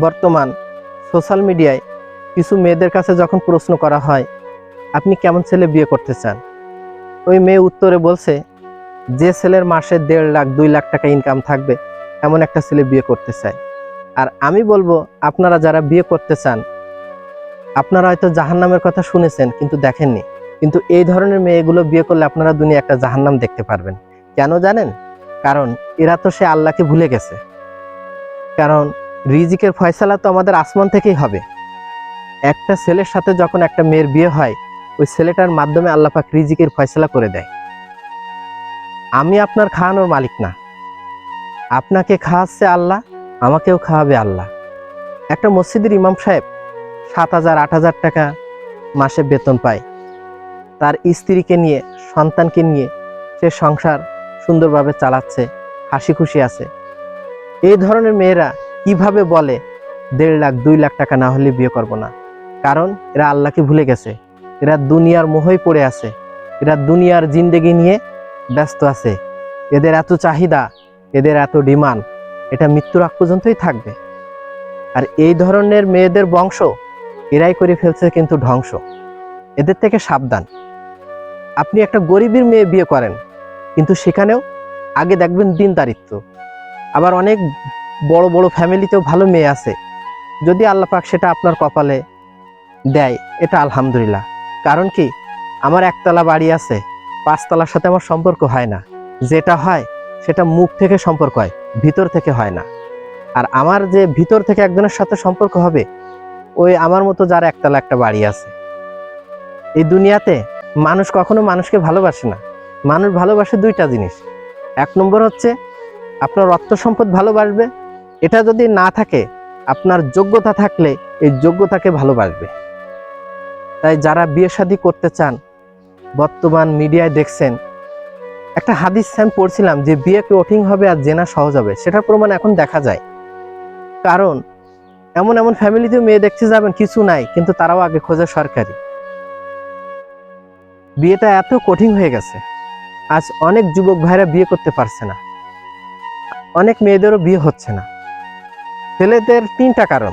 বর্তমান সোশ্যাল মিডিয়ায় কিছু মেয়েদের কাছে যখন প্রশ্ন করা হয়, আপনি কেমন ছেলে বিয়ে করতে চান? ওই মেয়ে উত্তরে বলছে, যে ছেলের মাসে দেড় লাখ, দুই লাখ টাকা ইনকাম থাকবে, এমন একটা ছেলে বিয়ে করতে চায় আর আমি বলব, আপনারা যারা বিয়ে করতে চান, আপনারা হয়তো জাহান্নামের কথা শুনেছেন, কিন্তু দেখেননি। কিন্তু এই ধরনের মেয়েগুলো বিয়ে করলে আপনারা দুনিয়া একটা জাহান্নাম দেখতে পারবেন। কেন জানেন? কারণ এরা তো সে আল্লাহকে ভুলে গেছে। কারণ রিজিকের ফয়সালা তো আমাদের আসমান থেকেই হবে। একটা ছেলের সাথে যখন একটা মেয়ের বিয়ে হয়, ওই ছেলেটার মাধ্যমে আল্লাহ পাক রিজিকের ফয়সালা করে দেয়। আমি আপনার খাওয়ানোর মালিক না। আপনাকে খাওয়াচ্ছে আল্লাহ, আমাকেও খাওয়াবে আল্লাহ। একটা মসজিদের ইমাম সাহেব সাত হাজার, আট হাজার টাকা মাসে বেতন পায়। তার স্ত্রীকে নিয়ে, সন্তানকে নিয়ে সে সংসার সুন্দরভাবে চালাচ্ছে হাসি খুশি আছে। এই ধরনের মেয়েরা কীভাবে বলে, দেড় লাখ, দুই লাখ টাকা না হলে বিয়ে করব না কারণ এরা আল্লাহকে ভুলে গেছে। এরা দুনিয়ার মোহই পড়ে আছে। এরা দুনিয়ার জিন্দেগি নিয়ে ব্যস্ত আছে। এদের এত চাহিদা, এদের এত ডিমান্ড, এটা মৃত্যুর আগ পর্যন্তই থাকবে। আর এই ধরনের মেয়েদের বংশ, এরাই করে ফেলছে কিন্তু ধ্বংস। এদের থেকে সাবধান। আপনি একটা গরিবের মেয়ে বিয়ে করেন, কিন্তু সেখানেও আগে দেখবেন দিন দারিত্ব আবার অনেক বড় বড় ফ্যামিলিতেও ভালো মেয়ে আছে। যদি আল্লাহ পাক সেটা আপনার কপালে দেয়, এটা আলহামদুলিল্লাহ। কারণ কি? আমার একতলা বাড়ি আছে, পাঁচতলার সাথে আমার সম্পর্ক হয় না। যেটা হয়, সেটা মুখ থেকে সম্পর্ক হয়, ভিতর থেকে হয় না। আর আমার যে ভিতর থেকে একজনের সাথে সম্পর্ক হবে, ওই আমার মতো যার একতলা একটা বাড়ি আছে। এই দুনিয়াতে মানুষ কখনো মানুষকে ভালোবাসে না। মানুষ ভালোবাসে দুইটা জিনিস। এক নম্বর হচ্ছে, আপনার রক্ত সম্পদ ভালোবাসবে এটা যদি না থাকে, আপনার যোগ্যতা থাকলে এই যোগ্যতাকে ভালোবাসবে। তাই যারা বিয়ে শাদী করতে চান, বর্তমান মিডিয়ায় দেখছেন, একটা হাদিস আমি পড়ছিলাম যে বিয়ে কঠিন হবে আর জেনা সহজ হবে, সেটার প্রমাণ এখন দেখা যায়। কারণ, এমন এমন ফ্যামিলিতে মেয়ে দেখতে যাবেন, কিছু নাই, কিন্তু তারাও আগে খোঁজে সরকারি। বিয়েটা এত কঠিন হয়ে গেছে, আজ অনেক যুবক ভাইরা বিয়ে করতে পারছে না। অনেক মেয়েদেরও বিয়ে হচ্ছে না। ছেলেদের তিনটা কারণ।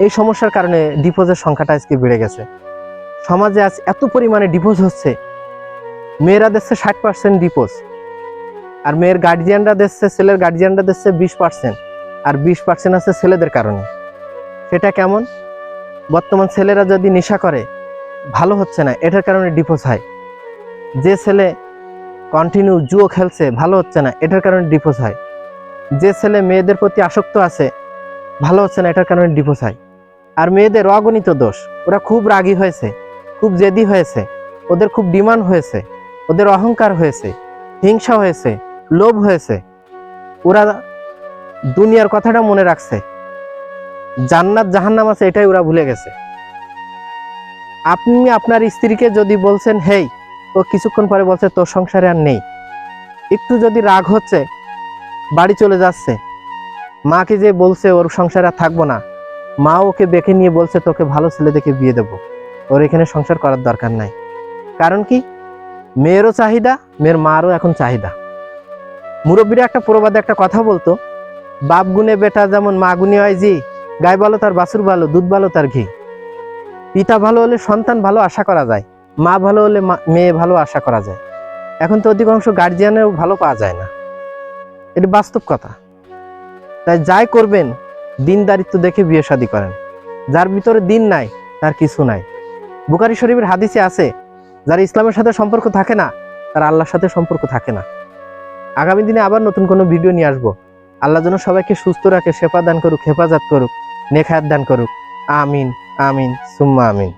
এই সমস্যার কারণে ডিভোর্সের সংখ্যাটা আজকে বেড়ে গেছে। সমাজে আজ এত পরিমাণে ডিভোর্স হচ্ছে। মেয়েরা দিচ্ছে ষাট পার্সেন্ট ডিভোর্স। আর মেয়ের গার্জিয়ানরা দিচ্ছে, ছেলের গার্জিয়ানরা দিচ্ছে বিশ পার্সেন্ট। আর বিশ পার্সেন্ট আছে ছেলেদের কারণে। সেটা কেমন? বর্তমান ছেলেরা যদি নেশা করে, ভালো হচ্ছে না, এটার কারণে ডিভোর্স হয়। যে ছেলে কন্টিনিউ জুয়ো খেলছে, ভালো হচ্ছে না, এটার কারণে ডিভোর্স হয়। যে ছেলে মেয়েদের প্রতি আসক্ত আছে, ভালো হচ্ছে না, এটার কারণে ডিভোর্স হয়। আর মেয়েদের অগণিত দোষ, ওরা খুব রাগী হয়েছে, খুব জেদি হয়েছে, ওদের খুব ডিমান্ড হয়েছে, ওদের অহংকার হয়েছে, হিংসা হয়েছে, লোভ হয়েছে। ওরা দুনিয়ার কথাটা মনে রাখছে। জান্নাত, জাহান্নাম আছে, এটাই ওরা ভুলে গেছে। আপনি আপনার স্ত্রীকে যদি বলছেন, হেই, ও কিছুক্ষণ পরে বলছে, তোর সংসারে আর নেই। একটু যদি রাগ হচ্ছে বাড়ি চলে যাচ্ছে। মাকে যে বলছে ওর সংসারে আর থাকব না। মা ওকে বেঁকে নিয়ে বলছে, তোকে ভালো ছেলে দেখে বিয়ে দেবো। ওর এখানে সংসার করার দরকার নাই। কারণ কি? মেয়েরও চাহিদা, মেয়ের মারও এখন চাহিদা। মুরব্বীরা একটা প্রবাদে একটা কথা বলতো, বাপ গুনে বেটা যেমন মা গুনে হয় জি গায়ে ভালো তার বাছুর ভালো, দুধ ভালো তার ঘি। পিতা ভালো হলে সন্তান ভালো আশা করা যায়, মা ভালো হলে মেয়ে ভালো আশা করা যায়। এখন তো অধিকাংশ গার্জিয়ানেরও ভালো পাওয়া যায় না। এটি বাস্তব কথা। তাই যাই করবেন দিনদারিত্ব দেখে বিয়ে শাদী করেন। যার ভিতরে দিন নাই, তার কিছু নাই। বুকারি শরীফের হাদিসে আছে, যার ইসলামের সাথে সম্পর্ক থাকে না, তার আল্লাহর সাথে সম্পর্ক থাকে না। আগামী দিনে আবার নতুন কোনো ভিডিও নিয়ে আসব। আল্লাহ যেন সবাইকে সুস্থ রাখে সেপা দান করুক, হেফাজত করুক নেখায়াত দান করুক। আমিন আমিন, সুম্মা আমিন।